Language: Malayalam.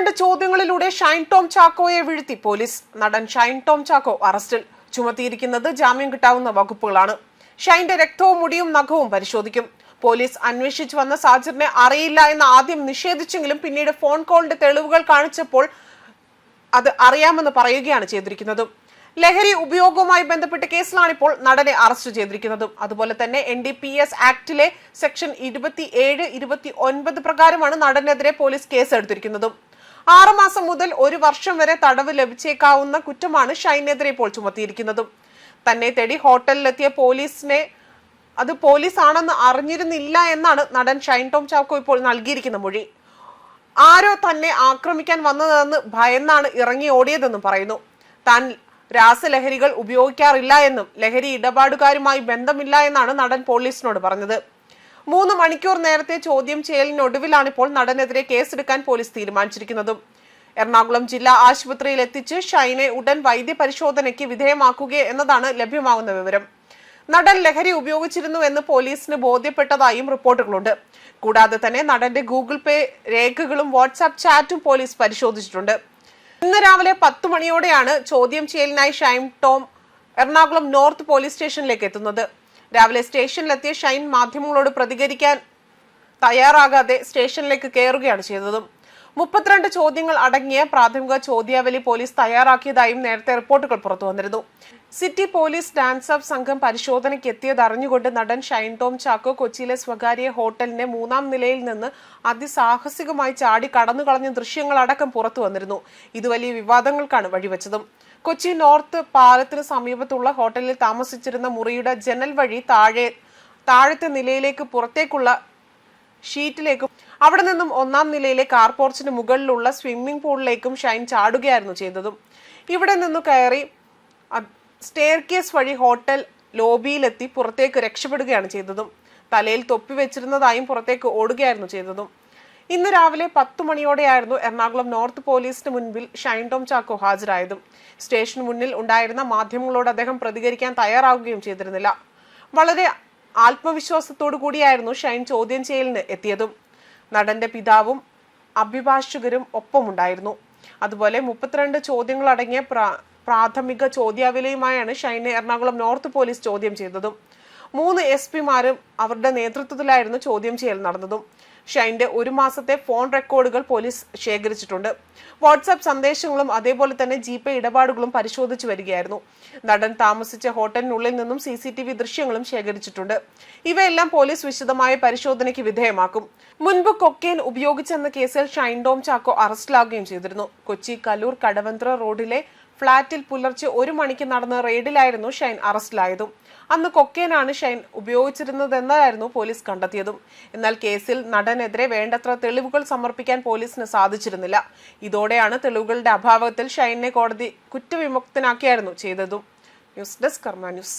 മുപ്പത്തിരണ്ട് ചോദ്യങ്ങളിലൂടെ ഷൈൻ ടോം ചാക്കോയെ വീഴ്ത്തി പോലീസ്. നടൻ ഷൈൻ ടോം ചാക്കോ അറസ്റ്റിൽ. ചുമത്തിയിരിക്കുന്നത് ജാമ്യം കിട്ടാവുന്ന വകുപ്പുകളാണ്. ഷൈന്റെ രക്തവും മുടിയും നഖവും പരിശോധിക്കും. പോലീസ് അന്വേഷിച്ചു വന്ന സാജിറിനെ അറിയില്ല എന്ന് ആദ്യം നിഷേധിച്ചെങ്കിലും പിന്നീട് ഫോൺ കോളിന്റെ തെളിവുകൾ കാണിച്ചപ്പോൾ അത് അറിയാമെന്ന് പറയുകയാണ് ചെയ്തിരിക്കുന്നത്. ലഹരി ഉപയോഗവുമായി ബന്ധപ്പെട്ട കേസിലാണ് ഇപ്പോൾ നടനെ അറസ്റ്റ് ചെയ്തിരിക്കുന്നതും. അതുപോലെ തന്നെ എൻ ഡി പി എസ് ആക്ടിലെ സെക്ഷൻ ഇരുപത്തി ഏഴ് ഇരുപത്തി ഒൻപത് പ്രകാരമാണ് നടനെതിരെ പോലീസ് കേസെടുത്തിരിക്കുന്നതും. ആറുമാസം മുതൽ ഒരു വർഷം വരെ തടവ് ലഭിച്ചേക്കാവുന്ന കുറ്റമാണ് ഷൈനെതിരെ ഇപ്പോൾ ചുമത്തിയിരിക്കുന്നതും. തന്നെ തേടി ഹോട്ടലിലെത്തിയ പോലീസിനെ അത് പോലീസ് ആണെന്ന് അറിഞ്ഞിരുന്നില്ല എന്നാണ് നടൻ ഷൈൻ ടോം ചാക്കോ ഇപ്പോൾ നൽകിയിരിക്കുന്ന മൊഴി. ആരോ തന്നെ ആക്രമിക്കാൻ വന്നതെന്ന് ഭയന്നാണ് ഇറങ്ങി ഓടിയതെന്നും പറയുന്നു. താൻ രാസലഹരികൾ ഉപയോഗിക്കാറില്ല എന്നും ലഹരി ഇടപാടുകാരുമായി ബന്ധമില്ല എന്നാണ് നടൻ പോലീസിനോട് പറഞ്ഞത്. മൂന്ന് മണിക്കൂർ നേരത്തെ ചോദ്യം ചെയ്യലിനൊടുവിലാണ് ഇപ്പോൾ നടനെതിരെ കേസെടുക്കാൻ പോലീസ് തീരുമാനിച്ചിരിക്കുന്നതും. എറണാകുളം ജില്ലാ ആശുപത്രിയിൽ എത്തിച്ച് ഷൈനെ ഉടൻ വൈദ്യപരിശോധനയ്ക്ക് വിധേയമാക്കുക എന്നതാണ് ലഭ്യമാകുന്ന വിവരം. നടൻ ലഹരി ഉപയോഗിച്ചിരുന്നു എന്ന് പോലീസിന് ബോധ്യപ്പെട്ടതായും റിപ്പോർട്ടുകളുണ്ട്. കൂടാതെ തന്നെ നടന്റെ ഗൂഗിൾ പേ രേഖകളും വാട്സാപ്പ് ചാറ്റും പോലീസ് പരിശോധിച്ചിട്ടുണ്ട്. ഇന്ന് രാവിലെ പത്ത് മണിയോടെയാണ് ചോദ്യം ചെയ്യലിനായി Shine Tom Ernakulam north police സ്റ്റേഷനിലേക്ക് എത്തുന്നത്. രാവിലെ സ്റ്റേഷനിലെത്തിയ ഷൈൻ മാധ്യമങ്ങളോട് പ്രതികരിക്കാൻ തയ്യാറാകാതെ സ്റ്റേഷനിലേക്ക് കയറുകയാണ് ചെയ്തതും. മുപ്പത്തിരണ്ട് ചോദ്യങ്ങൾ അടങ്ങിയ പ്രാഥമിക ചോദ്യാവലി പോലീസ് തയ്യാറാക്കിയതായും നേരത്തെ റിപ്പോർട്ടുകൾ പുറത്തു വന്നിരുന്നു. സിറ്റി പോലീസ് ഡാൻസ് അപ്പ് സംഘം പരിശോധനയ്ക്ക് എത്തിയത് അറിഞ്ഞുകൊണ്ട് നടൻ ഷൈൻ ടോം ചാക്കോ കൊച്ചിയിലെ സ്വകാര്യ ഹോട്ടലിന്റെ മൂന്നാം നിലയിൽ നിന്ന് അതിസാഹസികമായി ചാടി കടന്നു കളഞ്ഞ ദൃശ്യങ്ങളടക്കം പുറത്തു വന്നിരുന്നു. ഇത് വലിയ വിവാദങ്ങൾക്കാണ് വഴിവെച്ചതും. കൊച്ചി നോർത്ത് പാലത്തിന് സമീപത്തുള്ള ഹോട്ടലിൽ താമസിച്ചിരുന്ന മുറിയുടെ ജനൽ വഴി താഴെ താഴത്തെ നിലയിലേക്ക് പുറത്തേക്കുള്ള ഷീറ്റിലേക്കും അവിടെ നിന്നും ഒന്നാം നിലയിലെ കാർ പോർച്ചിന് മുകളിലുള്ള സ്വിമ്മിംഗ് പൂളിലേക്കും ഷൈൻ ചാടുകയായിരുന്നു ചെയ്തതും. ഇവിടെ നിന്ന് കയറി സ്റ്റെയർ കേസ് വഴി ഹോട്ടൽ ലോബിയിലെത്തി പുറത്തേക്ക് രക്ഷപ്പെടുകയാണ് ചെയ്തതും. തലയിൽ തൊപ്പി വെച്ചിരുന്നതായും പുറത്തേക്ക് ഓടുകയായിരുന്നു ചെയ്തതും. ഇന്ന് രാവിലെ പത്തു മണിയോടെയായിരുന്നു എറണാകുളം നോർത്ത് പോലീസിന് മുൻപിൽ ഷൈൻ ടോം ചാക്കോ ഹാജരായതും. സ്റ്റേഷന് മുന്നിൽ ഉണ്ടായിരുന്ന മാധ്യമങ്ങളോട് അദ്ദേഹം പ്രതികരിക്കാൻ തയ്യാറാവുകയും ചെയ്തിരുന്നില്ല. വളരെ ആത്മവിശ്വാസത്തോടു കൂടിയായിരുന്നു ഷൈൻ ചോദ്യം ചെയ്യലിന് എത്തിയതും. നടന്റെ പിതാവും അഭിഭാഷകരും ഒപ്പമുണ്ടായിരുന്നു. അതുപോലെ മുപ്പത്തിരണ്ട് ചോദ്യങ്ങളടങ്ങിയ പ്രാ- പ്രാഥമിക ചോദ്യാവലിയുമായാണ് ഷൈനെ എറണാകുളം നോർത്ത് പോലീസ് ചോദ്യം ചെയ്തതും. മൂന്ന് എസ് പിമാരും അവരുടെ നേതൃത്വത്തിലായിരുന്നു ചോദ്യം ചെയ്യൽ നടന്നതും. ഷൈന്റെ ഒരു മാസത്തെ ഫോൺ റെക്കോർഡുകൾ പോലീസ് ശേഖരിച്ചിട്ടുണ്ട്. വാട്സാപ്പ് സന്ദേശങ്ങളും അതേപോലെ തന്നെ ജി പേ ഇടപാടുകളും പരിശോധിച്ചു വരികയായിരുന്നു. നടൻ താമസിച്ച ഹോട്ടലിനുള്ളിൽ നിന്നും സി സി ടി വി ദൃശ്യങ്ങളും ശേഖരിച്ചിട്ടുണ്ട്. ഇവയെല്ലാം പോലീസ് വിശദമായ പരിശോധനയ്ക്ക് വിധേയമാക്കും. മുൻപ് കൊക്കെയിൻ ഉപയോഗിച്ചെന്ന കേസിൽ ഷൈൻ ഡോം ചാക്കോ അറസ്റ്റിലാകുകയും ചെയ്തിരുന്നു. കൊച്ചി കലൂർ കടവന്ത്ര റോഡിലെ ഫ്ളാറ്റിൽ പുലർച്ചെ ഒരു മണിക്ക് നടന്ന റെയ്ഡിലായിരുന്നു ഷൈൻ അറസ്റ്റിലായതും. അന്ന് കൊക്കേനാണ് ഷൈൻ ഉപയോഗിച്ചിരുന്നതെന്നായിരുന്നു പോലീസ് കണ്ടെത്തിയതും. എന്നാൽ കേസിൽ നടനെതിരെ വേണ്ടത്ര തെളിവുകൾ സമർപ്പിക്കാൻ പോലീസിന് സാധിച്ചിരുന്നില്ല. ഇതോടെയാണ് തെളിവുകളുടെ അഭാവത്തിൽ ഷൈനെ കോടതി കുറ്റവിമുക്തനാക്കിയായിരുന്നു ചെയ്തതും. News desk Karma news.